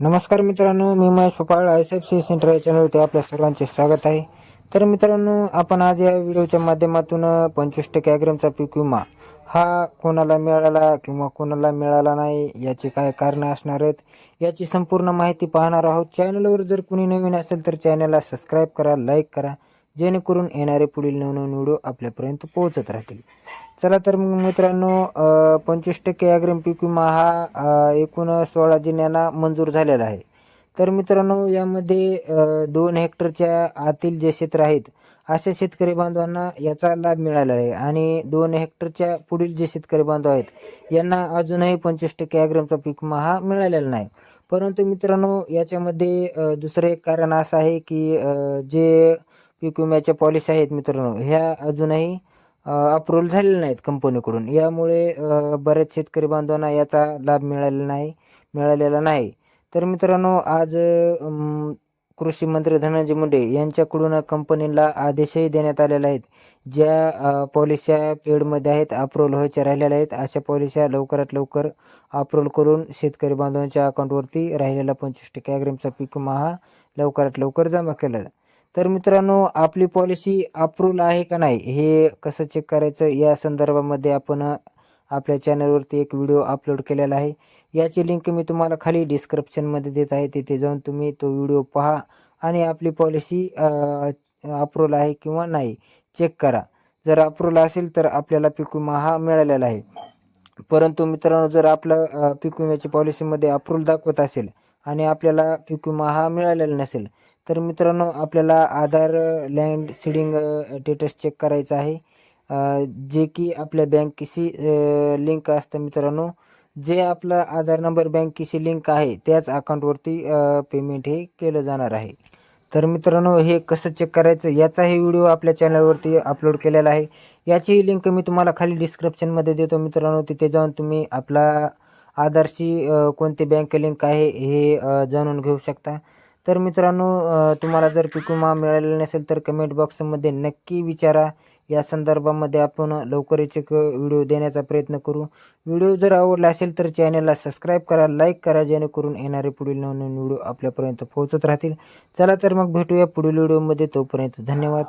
नमस्कार मित्रांनो मी Mahesh Papal I S F C centre या चॅनलवरती आपल्या सर्वांचे स्वागत आहे. तर मित्रांनो आपण आज या व्हिडिओच्या माध्यमातून पंचवीस टक्के ॲग्रमचा पीक विमा हा कोणाला मिळाला किंवा कोणाला मिळाला नाही याची काय कारणं असणार आहेत याची संपूर्ण माहिती पाहणार आहोत. चॅनलवर जर कुणी नवीन असेल तर चॅनलला सबस्क्राईब करा लाईक करा. जेणेकरून येणारे पुढील नवनवीन व्हिडिओ आपल्यापर्यंत पोहोचत राहतील. चला तर मग मित्रांनो पंचवीस टक्के अग्रिम पीक विमा हा एकूण सोळा जिल्ह्यांना मंजूर झालेला आहे. तर मित्रांनो यामध्ये दोन हेक्टरच्या आतील जे क्षेत्र आहेत अशा शेतकरी बांधवांना याचा लाभ मिळाला आहे. आणि दोन हेक्टरच्या पुढील जे शेतकरी बांधव आहेत यांना अजूनही पंचवीस टक्के अग्रिमचा पीक विमा हा मिळालेला नाही. परंतु मित्रांनो याच्यामध्ये दुसरं एक कारण असं आहे की जे पीक विम्याच्या पॉलिसी आहेत मित्रांनो. ह्या अजूनही अप्रूव्हल झालेल्या नाहीत कंपनीकडून यामुळे बऱ्याच शेतकरी बांधवांना याचा लाभ मिळालेला नाही मिळालेला नाही. तर मित्रांनो आज कृषी मंत्री धनंजय मुंडे यांच्याकडून कंपनीला आदेशही देण्यात आलेले आहेत. ज्या पॉलिस्या पेडमध्ये आहेत अप्रूव्हल व्हायच्या राहिलेल्या आहेत अशा पॉलिस्या लवकरात लवकर अप्रूव्हल करून शेतकरी बांधवांच्या अकाउंटवरती राहिलेला पंचवीस टक्के अग्रिमचा पीक विमा हा लवकरात लवकर जमा केला. तर मित्रांनो आपली पॉलिसी अप्रूव्हल आहे का नाही हे कसं चेक करायचं या संदर्भामध्ये आपण आपल्या चॅनलवरती एक व्हिडिओ अपलोड केलेला आहे. याची लिंक मी तुम्हाला खाली डिस्क्रिप्शनमध्ये देत आहे तिथे जाऊन तुम्ही तो व्हिडिओ पहा आणि आपली पॉलिसी अप्रूव्हल आहे किंवा नाही चेक करा. जर अप्रूव्हल असेल तर आपल्याला पीक विमा हा मिळालेला आहे. परंतु मित्रांनो जर आपलं पीक विम्याची पॉलिसीमध्ये अप्रूव्हल दाखवत असेल आणि आपल्याला पीक विमा हा मिळालेला नसेल तर मित्रांनो आपल्याला Aadhaar land seeding status check करायचं आहे. जे की आपल्या बँकेशी लिंक असतं मित्रांनो. जे आपला आधार नंबर बँकेशी लिंक आहे त्याच अकाउंटवरती पेमेंट हे केलं जाणार आहे. तर मित्रांनो हे कसं चेक करायचं याचाही व्हिडिओ आपल्या चॅनलवरती अपलोड केलेला आहे. याचीही लिंक मी तुम्हाला खाली डिस्क्रिप्शनमध्ये देतो मित्रांनो. तिथे जाऊन तुम्ही आपला आधारशी कोणती बँक लिंक आहे हे जाणून घेऊ शकता. तर मित्रांनो तुम्हाला जर पीक विमा मिळालेला नसेल तर कमेंट बॉक्समध्ये नक्की विचारा. या संदर्भामध्ये आपण लवकरच एक व्हिडिओ देण्याचा प्रयत्न करू. व्हिडिओ जर आवडला असेल तर चॅनलला सबस्क्राईब करा लाईक करा जेणेकरून येणारे पुढील नवनवीन व्हिडिओ आपल्यापर्यंत पोहोचत राहतील. चला तर मग भेटूया पुढील व्हिडिओमध्ये तोपर्यंत धन्यवाद.